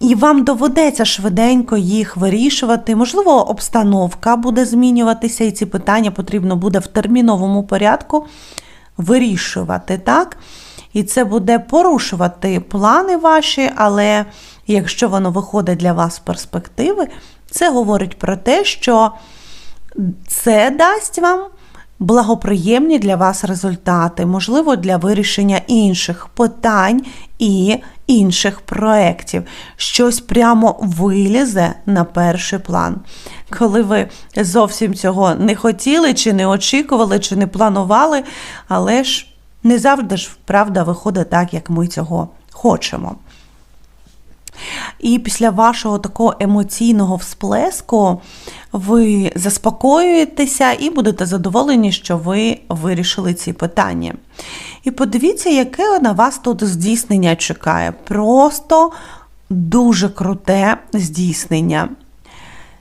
І вам доведеться швиденько їх вирішувати. Можливо, обстановка буде змінюватися, і ці питання потрібно буде в терміновому порядку вирішувати, так? І це буде порушувати плани ваші, але якщо воно виходить для вас з перспективи, це говорить про те, що це дасть вам благоприємні для вас результати, можливо, для вирішення інших питань і інших проєктів. Щось прямо вилізе на перший план. Коли ви зовсім цього не хотіли, чи не очікували, чи не планували, але ж не завжди ж правда виходить так, як ми цього хочемо. І після вашого такого емоційного всплеску ви заспокоюєтеся і будете задоволені, що ви вирішили ці питання. І подивіться, яке на вас тут здійснення чекає. Просто дуже круте здійснення.